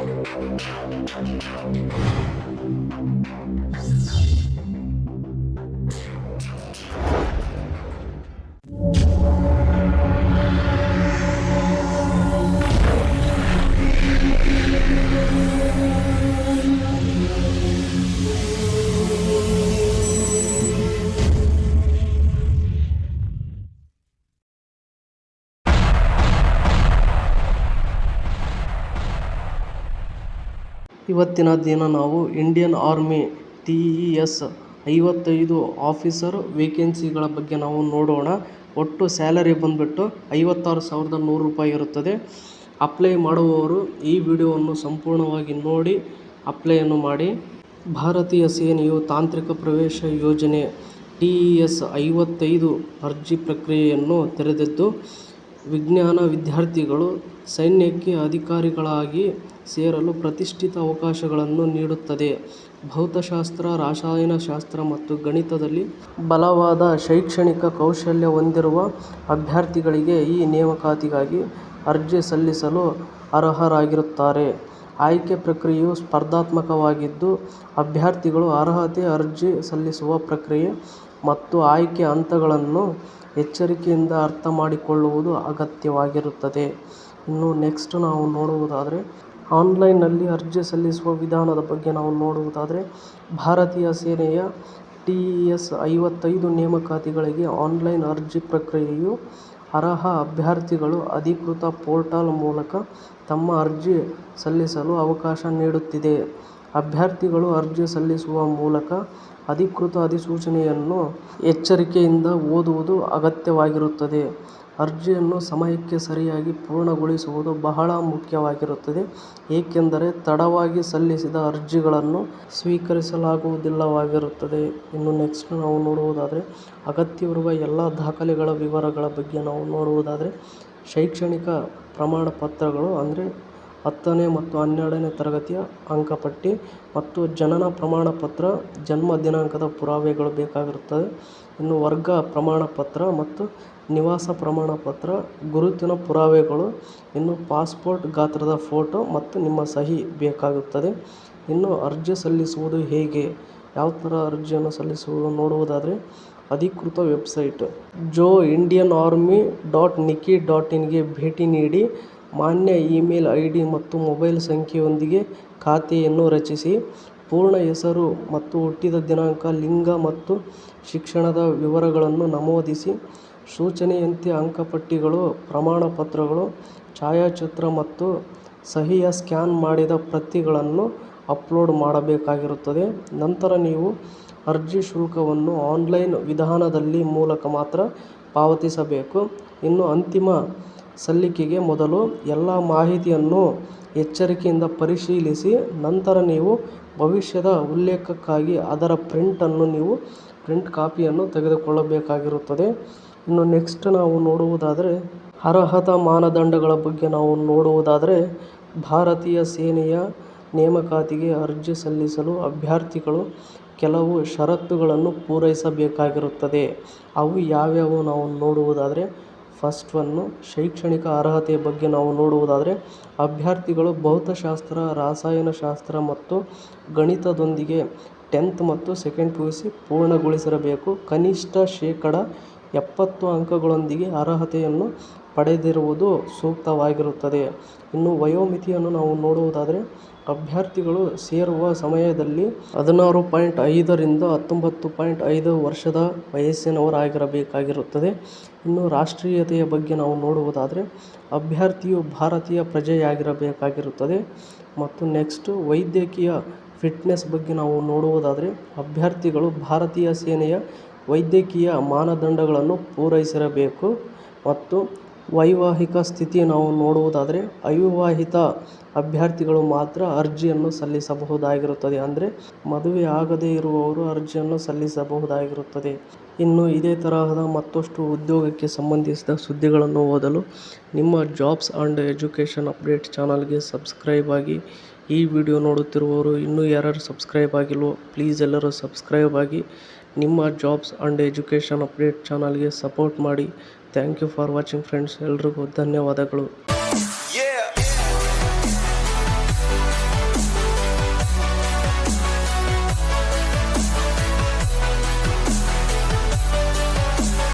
Thank you. ಇವತ್ತಿನ ದಿನ ನಾವು Indian army T E S ಐವತ್ತೈದು ಆಫೀಸರ್ ವೇಕೆನ್ಸಿಗಳ ಬಗ್ಗೆ ನಾವು ನೋಡೋಣ. ಒಟ್ಟು ಸ್ಯಾಲರಿ ಬಂದುಬಿಟ್ಟು ಐವತ್ತಾರು ಸಾವಿರದ ನೂರು ರೂಪಾಯಿ ಇರುತ್ತದೆ. ಅಪ್ಲೈ ಮಾಡುವವರು ಈ ವಿಡಿಯೋವನ್ನು ಸಂಪೂರ್ಣವಾಗಿ ನೋಡಿ ಅಪ್ಲೈಯನ್ನು ಮಾಡಿ. ಭಾರತೀಯ ಸೇನೆಯು ತಾಂತ್ರಿಕ ಪ್ರವೇಶ ಯೋಜನೆ ಟಿ ಇ ಎಸ್ ಐವತ್ತೈದು ಅರ್ಜಿ ಪ್ರಕ್ರಿಯೆಯನ್ನು ತೆರೆದಿದ್ದು ವಿಜ್ಞಾನ ವಿದ್ಯಾರ್ಥಿಗಳು ಸೈನ್ಯಕ್ಕೆ ಅಧಿಕಾರಿಗಳಾಗಿ ಸೇರಲು ಪ್ರತಿಷ್ಠಿತ ಅವಕಾಶಗಳನ್ನು ನೀಡುತ್ತದೆ. ಭೌತಶಾಸ್ತ್ರ, ರಸಾಯನಶಾಸ್ತ್ರ ಮತ್ತು ಗಣಿತದಲ್ಲಿ ಬಲವಾದ ಶೈಕ್ಷಣಿಕ ಕೌಶಲ್ಯ ಹೊಂದಿರುವ ಅಭ್ಯರ್ಥಿಗಳಿಗೆ ಈ ನೇಮಕಾತಿಗಾಗಿ ಅರ್ಜಿ ಸಲ್ಲಿಸಲು ಅರ್ಹರಾಗಿರುತ್ತಾರೆ. ಆಯ್ಕೆ ಪ್ರಕ್ರಿಯೆಯು ಸ್ಪರ್ಧಾತ್ಮಕವಾಗಿದ್ದು, ಅಭ್ಯರ್ಥಿಗಳು ಅರ್ಹತೆ ಅರ್ಜಿ ಸಲ್ಲಿಸುವ ಪ್ರಕ್ರಿಯೆ ಮತ್ತು ಆಯ್ಕೆ ಹಂತಗಳನ್ನು ಎಚ್ಚರಿಕೆಯಿಂದ ಅರ್ಥ ಮಾಡಿಕೊಳ್ಳುವುದು ಅಗತ್ಯವಾಗಿರುತ್ತದೆ. ಇನ್ನು ನೆಕ್ಸ್ಟ್ ನಾವು ನೋಡುವುದಾದರೆ, ಆನ್ಲೈನ್ನಲ್ಲಿ ಅರ್ಜಿ ಸಲ್ಲಿಸುವ ವಿಧಾನದ ಬಗ್ಗೆ ನಾವು ನೋಡುವುದಾದರೆ, ಭಾರತೀಯ ಸೇನೆಯ ಟಿ ಎಸ್ ಐವತ್ತೈದು ನೇಮಕಾತಿಗಳಿಗೆ ಆನ್ಲೈನ್ ಅರ್ಜಿ ಪ್ರಕ್ರಿಯೆಯು ಅರ್ಹ ಅಭ್ಯರ್ಥಿಗಳು ಅಧಿಕೃತ ಪೋರ್ಟಲ್ ಮೂಲಕ ತಮ್ಮ ಅರ್ಜಿ ಸಲ್ಲಿಸಲು ಅವಕಾಶ ನೀಡುತ್ತಿದೆ. ಅಭ್ಯರ್ಥಿಗಳು ಅರ್ಜಿ ಸಲ್ಲಿಸುವ ಮೂಲಕ ಅಧಿಕೃತ ಅಧಿಸೂಚನೆಯನ್ನು ಎಚ್ಚರಿಕೆಯಿಂದ ಓದುವುದು ಅಗತ್ಯವಾಗಿರುತ್ತದೆ. ಅರ್ಜಿಯನ್ನು ಸಮಯಕ್ಕೆ ಸರಿಯಾಗಿ ಪೂರ್ಣಗೊಳಿಸುವುದು ಬಹಳ ಮುಖ್ಯವಾಗಿರುತ್ತದೆ. ಏಕೆಂದರೆ ತಡವಾಗಿ ಸಲ್ಲಿಸಿದ ಅರ್ಜಿಗಳನ್ನು ಸ್ವೀಕರಿಸಲಾಗುವುದಿಲ್ಲವಾಗಿರುತ್ತದೆ. ಇನ್ನು ನೆಕ್ಸ್ಟ್ ನಾವು ನೋಡುವುದಾದರೆ, ಅಗತ್ಯವಿರುವ ಎಲ್ಲ ದಾಖಲೆಗಳ ವಿವರಗಳ ಬಗ್ಗೆ ನಾವು ನೋಡುವುದಾದರೆ, ಶೈಕ್ಷಣಿಕ ಪ್ರಮಾಣ ಪತ್ರಗಳು ಅಂದರೆ ಹತ್ತನೇ ಮತ್ತು ಹನ್ನೆರಡನೇ ತರಗತಿಯ ಅಂಕಪಟ್ಟಿ ಮತ್ತು ಜನನ ಪ್ರಮಾಣ ಪತ್ರ ಜನ್ಮ ದಿನಾಂಕದ ಪುರಾವೆಗಳು ಬೇಕಾಗಿರುತ್ತದೆ. ಇನ್ನು ವರ್ಗ ಪ್ರಮಾಣ ಪತ್ರ ಮತ್ತು ನಿವಾಸ ಪ್ರಮಾಣ ಪತ್ರ ಗುರುತಿನ ಪುರಾವೆಗಳು, ಇನ್ನು ಪಾಸ್ಪೋರ್ಟ್ ಗಾತ್ರದ ಫೋಟೋ ಮತ್ತು ನಿಮ್ಮ ಸಹಿ ಬೇಕಾಗುತ್ತದೆ. ಇನ್ನು ಅರ್ಜಿ ಸಲ್ಲಿಸುವುದು ಹೇಗೆ, ಯಾವ ಥರ ಅರ್ಜಿಯನ್ನು ಸಲ್ಲಿಸುವುದು ನೋಡುವುದಾದರೆ ಅಧಿಕೃತ ವೆಬ್ಸೈಟ್ ಜೋ Indian army dot nic dot ಇನ್ಗೆ ಭೇಟಿ ನೀಡಿ ಮಾನ್ಯ ಇಮೇಲ್ ಐ ಡಿ ಮತ್ತು ಮೊಬೈಲ್ ಸಂಖ್ಯೆಯೊಂದಿಗೆ ಖಾತೆಯನ್ನು ರಚಿಸಿ, ಪೂರ್ಣ ಹೆಸರು ಮತ್ತು ಹುಟ್ಟಿದ ದಿನಾಂಕ, ಲಿಂಗ ಮತ್ತು ಶಿಕ್ಷಣದ ವಿವರಗಳನ್ನು ನಮೂದಿಸಿ, ಸೂಚನೆಯಂತೆ ಅಂಕಪಟ್ಟಿಗಳು ಪ್ರಮಾಣಪತ್ರಗಳು, ಛಾಯಾಚಿತ್ರ ಮತ್ತು ಸಹಿಯ ಸ್ಕ್ಯಾನ್ ಮಾಡಿದ ಪ್ರತಿಗಳನ್ನು ಅಪ್ಲೋಡ್ ಮಾಡಬೇಕಾಗಿರುತ್ತದೆ. ನಂತರ ನೀವು ಅರ್ಜಿ ಶುಲ್ಕವನ್ನು ಆನ್ಲೈನ್ ವಿಧಾನದಲ್ಲಿ ಮೂಲಕ ಮಾತ್ರ ಪಾವತಿಸಬೇಕು. ಇನ್ನು ಅಂತಿಮ ಸಲ್ಲಿಕೆಗೆ ಮೊದಲು ಎಲ್ಲ ಮಾಹಿತಿಯನ್ನು ಎಚ್ಚರಿಕೆಯಿಂದ ಪರಿಶೀಲಿಸಿ, ನಂತರ ನೀವು ಭವಿಷ್ಯದ ಉಲ್ಲೇಖಕ್ಕಾಗಿ ಅದರ ಪ್ರಿಂಟನ್ನು ನೀವು ಪ್ರಿಂಟ್ ಕಾಪಿಯನ್ನು ತೆಗೆದುಕೊಳ್ಳಬೇಕಾಗಿರುತ್ತದೆ. ಇನ್ನು ನೆಕ್ಸ್ಟ್ ನಾವು ನೋಡುವುದಾದರೆ, ಅರ್ಹತಾ ಮಾನದಂಡಗಳ ಬಗ್ಗೆ ನಾವು ನೋಡುವುದಾದರೆ, ಭಾರತೀಯ ಸೇನೆಯ ನೇಮಕಾತಿಗೆ ಅರ್ಜಿ ಸಲ್ಲಿಸಲು ಅಭ್ಯರ್ಥಿಗಳು ಕೆಲವು ಷರತ್ತುಗಳನ್ನು ಪೂರೈಸಬೇಕಾಗಿರುತ್ತದೆ. ಅವು ಯಾವ್ಯಾವು ನಾವು ನೋಡುವುದಾದರೆ ಫಸ್ಟ್ ಒನ್ನು ಶೈಕ್ಷಣಿಕ ಅರ್ಹತೆಯ ಬಗ್ಗೆ ನಾವು ನೋಡುವುದಾದರೆ, ಅಭ್ಯರ್ಥಿಗಳು ಭೌತಶಾಸ್ತ್ರ, ರಸಾಯನಶಾಸ್ತ್ರ ಮತ್ತು ಗಣಿತದೊಂದಿಗೆ ಟೆಂತ್ ಮತ್ತು ಸೆಕೆಂಡ್ ಪಿ ಯು ಸಿ ಪೂರ್ಣಗೊಳಿಸಿರಬೇಕು. ಕನಿಷ್ಠ ಶೇಕಡ ಎಪ್ಪತ್ತು ಅಂಕಗಳೊಂದಿಗೆ ಅರ್ಹತೆಯನ್ನು ಪಡೆದಿರುವುದು ಸೂಕ್ತವಾಗಿರುತ್ತದೆ. ಇನ್ನು ವಯೋಮಿತಿಯನ್ನು ನಾವು ನೋಡುವುದಾದರೆ, ಅಭ್ಯರ್ಥಿಗಳು ಸೇರುವ ಸಮಯದಲ್ಲಿ ಹದಿನಾರು ಪಾಯಿಂಟ್ ಐದರಿಂದ ಹತ್ತೊಂಬತ್ತು ಪಾಯಿಂಟ್ ಐದು ವರ್ಷದ ವಯಸ್ಸಿನವರಾಗಿರಬೇಕಾಗಿರುತ್ತದೆ. ಇನ್ನು ರಾಷ್ಟ್ರೀಯತೆಯ ಬಗ್ಗೆ ನಾವು ನೋಡುವುದಾದರೆ, ಅಭ್ಯರ್ಥಿಯು ಭಾರತೀಯ ಪ್ರಜೆಯಾಗಿರಬೇಕಾಗಿರುತ್ತದೆ. ಮತ್ತು ನೆಕ್ಸ್ಟ್, ವೈದ್ಯಕೀಯ ಫಿಟ್ನೆಸ್ ಬಗ್ಗೆ ನಾವು ನೋಡುವುದಾದರೆ, ಅಭ್ಯರ್ಥಿಗಳು ಭಾರತೀಯ ಸೇನೆಯ ವೈದ್ಯಕೀಯ ಮಾನದಂಡಗಳನ್ನು ಪೂರೈಸಿರಬೇಕು ಮತ್ತು ವೈವಾಹಿಕ ಸ್ಥಿತಿ ನಾವು ನೋಡುವುದಾದರೆ ಅವಿವಾಹಿತ ಅಭ್ಯರ್ಥಿಗಳು ಮಾತ್ರ ಅರ್ಜಿಯನ್ನು ಸಲ್ಲಿಸಬಹುದಾಗಿರುತ್ತದೆ. ಅಂದರೆ ಮದುವೆ ಆಗದೇ ಇರುವವರು ಅರ್ಜಿಯನ್ನು ಸಲ್ಲಿಸಬಹುದಾಗಿರುತ್ತದೆ. ಇನ್ನು ಇದೇ ತರಹದ ಮತ್ತಷ್ಟು ಉದ್ಯೋಗಕ್ಕೆ ಸಂಬಂಧಿಸಿದ ಸುದ್ದಿಗಳನ್ನು ಓದಲು ನಿಮ್ಮ ಜಾಬ್ಸ್ ಆ್ಯಂಡ್ ಎಜುಕೇಷನ್ ಅಪ್ಡೇಟ್ ಚಾನಲ್ಗೆ ಸಬ್ಸ್ಕ್ರೈಬ್ ಆಗಿ ಈ ವಿಡಿಯೋ ನೋಡುತ್ತಿರುವವರು ಇನ್ನೂ ಯಾರು ಸಬ್ಸ್ಕ್ರೈಬ್ ಆಗಿಲ್ವೋ ಪ್ಲೀಸ್ ಎಲ್ಲರೂ ಸಬ್ಸ್ಕ್ರೈಬ್ ಆಗಿ ನಿಮ್ಮ ಜಾಬ್ಸ್ ಆ್ಯಂಡ್ ಎಜುಕೇಷನ್ ಅಪ್ಡೇಟ್ ಚಾನಲ್ಗೆ ಸಪೋರ್ಟ್ ಮಾಡಿ. Thank you for watching friends ಎಲ್ರಿಗೂ ಧನ್ಯವಾದಗಳು.